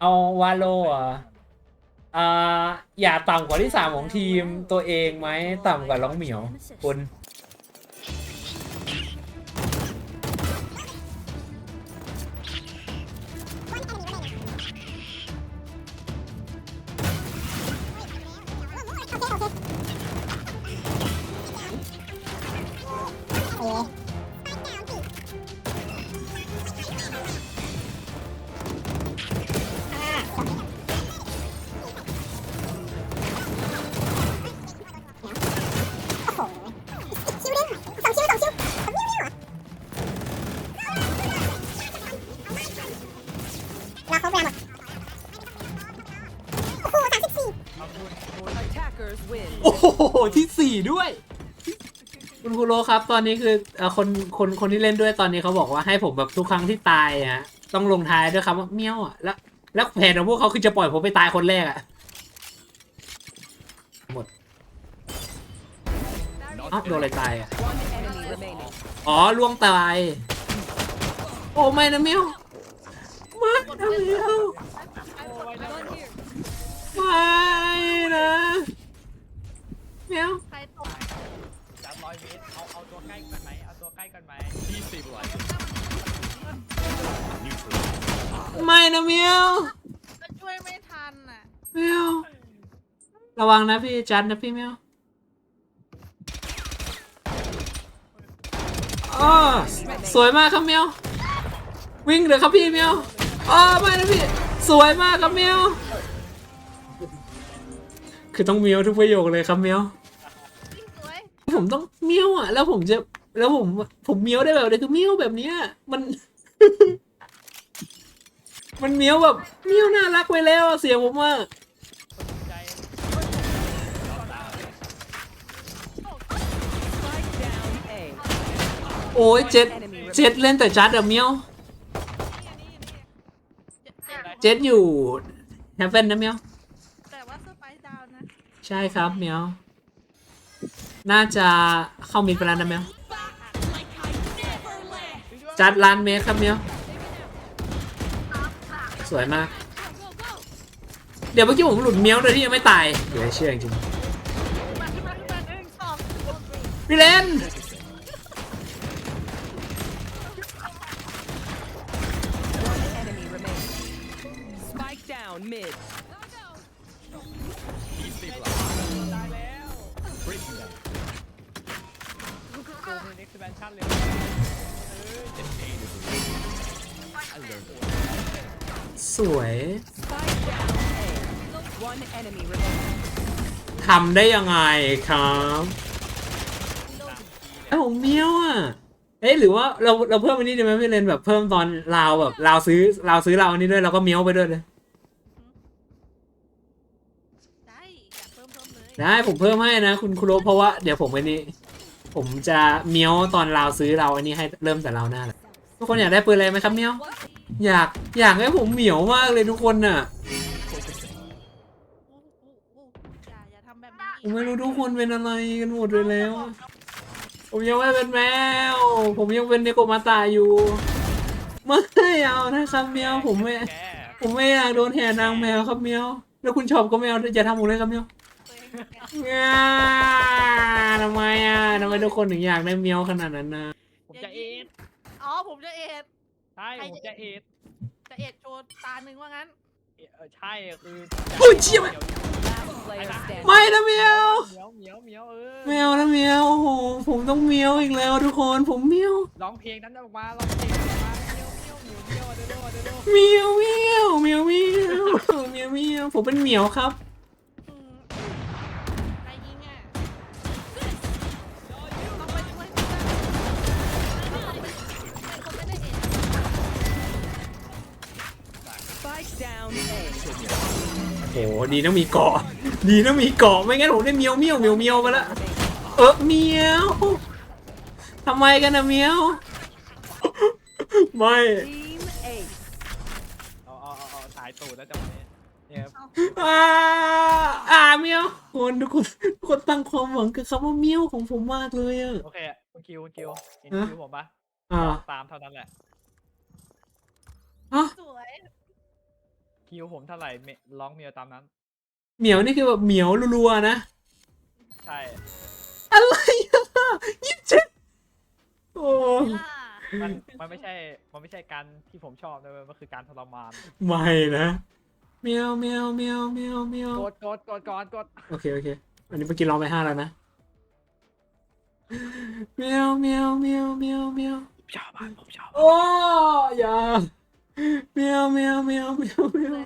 เอาวาโลอะอ่าอย่าต่ำกว่าที่สามของทีมตัวเองไหมต่ำกว่าล้องเหมียวคุณคิ ที่สี่ด้วย คุณคุโรครับ ตอนนี้คือเอ่อคนคนคนที่เล่นด้วยตอนนี้เขาบอกว่าให้ผมแบบทุกครั้งที่ตายอะฮะต้องลงท้ายด้วยคำว่าเมี้ยวอะแล้วแล้วแผนของพวกเขาคือจะปล่อยผมไปตายคนแรกอะหมดเอ้าโดนอะไรตายอะ One enemy remaining. อ๋อล่วงตาย โอ้ไม่นะเมียวไม่นะเมียวไม่ เมียวใครตกสามร้อยเมตรเอาเอาตัวใกล้กันไหมเอาตัวใกล้กันไหมยี่สิบร้อยไม่นะเมียวก็ช่วยไม่ทันอะเมียวระวังนะพี่จัดนะพี่เมียวอ๋อสวยมากครับเมียววิ่งเลยครับพี่เมียวอ๋อไม่นะพี่สวยมากครับเมียวคือต้องเมียวทุกประโยคเลยครับเมียวยิ่งสวย ผมต้องเมี้ยวอะ แล้วผมจะแล้วผม ผมเมี้ยวได้แบบนี้คือเมี้ยวแบบเนี้ย มัน มันเมี้ยวแบบเมี้ยวน่ารักไปแล้วอะเสียงผมว่าใจ Spike down A. โอ้ยเจ็ดเจ็ดเล่นแต่จัดอะเมี้ยวนี่อันนี้อันนี้เจ็ดเจ็ดเจ็ดอยู่แฮปเฟนนะเมี้ยวแต่ว่าสไปซ์ดาวน์นะ ใช่ครับเมี้ยว น่าจะเข้ามิดไปแล้วนะเมียวจัดล้านเมตรครับเมียวสวยมาก เดี๋ยวเมื่อกี้ผมหลุดเมียวโดยที่ยังไม่ตายเหลือเชื่อจริงขึ้นมาขึ้นมาขึ้นมาหนึ่งสองๆพี่เลน โกงเน็กซ์แบนชั่นเลยสวย Spike down A. One enemy remaining. ทำได้ยังไงครับเอ้าเมี้ยวอะ เอ๊ะหรือว่าเราเราเพิ่มอันนี้ดีไหมพี่เลนแบบเพิ่มตอนเราวแบบเราวซื้อเราวซื้อเราวอันนี้ด้วยเราก็เมี้ยวไปด้วยเลย ได้อยากเพิ่มเพิ่มเลย ได้ผมเพิ่มให้นะ คุณคุโรเพราะว่าเดี๋ยวผมอันนี้ผมจะเมียวตอนเราซื้อเราอันนี้ให้เริ่มแต่เราหน้าแหละทุกคนอยากได้ปืนอะไรไหมครับเมียวอยากอยากให้ผมเหมียวมากเลยทุกคนน่ะผมไม่รู้ทุกคนเป็นอะไรกันหมดเลยแล้ว ผมยังไม่เป็นแมว ผมยังเป็นเนโกมาตาอยู่ไม่เอานะครับเมียวผมไม่ผมไม่อยากโดนแห่นางแมวครับเมียวแล้วคุณชอบก็ไม่เอาจะทำผมเลยครับเมียว งแกง่าทำไมอะทำไมทุกคนถึงอยากได้เมียวขนาดนั้นนะผมจะเอ็ดอ๋อผมจะเอ็ดใช่ผมจะเอ็ดจะเอ็ดโชว์ตาหนึ่งว่างั้นเออใช่คือโอ้ยเชี่ย Last player standing. ไม่นะเมียว เหมียวเหมียวเหมียวเออเมียวนะเมียวโอ้โหผมต้องเมียวอีกแล้วทุกคนผมเมียวร้องเพลงนั้นออกมาร้องเพลงออกมาเหมียวเหมียวเหมียวเดี๋ยวเดี๋ยวเดี๋ยวเดี๋ยวเมียวเมียวเมียวเมียวเมียวเมียวผมเป็นเหมียวครับ โอ้โหดีนะมีเกาะ ดีนะมีเกาะไม่งั้นผมได้เมียวเมียวเมียวเมียวไปแล้วเออเมียวทำไมกันนะเมียวไม่ Team Ace. เอาเอาเอาเอาสายตูดแล้วจังหวะนี้เนี่ยครับอ่าอ่าเมียวคนทุกคนทุกคนตั้งความหวังกับคำว่าเมียวของผมมากเลยอะโอเคคุณคิวคุณคิวเห็นฮะคิวผมปะอ่าตามเท่านั้นแหละ ฮะ สวย คิวผมเท่าไหร่เมร้องเมียวตามนั้น เหมียวนี่คือแบบเหมียวรัวๆนะ ใช่ อะไรอะยี่สิบเจ็ดโอ้ล่ะมันมันไม่ใช่ มันไม่ใช่การที่ผมชอบนะเว้ยมันคือการทรมานไม่นะเมียวเมียวเมียวเมียวเมียวกดกดกดก่อนกดโอเคโอเค อันนี้เมื่อกี้ร้องไปห้าแล้วนะเมียวเมียวเมียวเมียวเมียวผมชอบมากผมชอบโอ้อย่า เมียวเมียวเมียวเมียวเมียว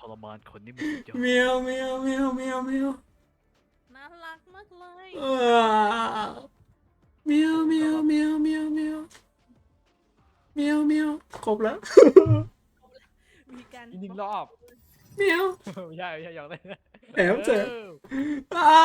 ทรมานคนนี่มันสุดยอดเมียวเมียวเมียวเมียวเมียวน่ารักมากเลยเออเมียวเมียวเมียวเมียวเมียวเมียวเมียวครบแล้วมีการอีกหนึ่งรอบเมียวไม่ใช่ไม่ใช่หยอกเลยแอบเจอออ่า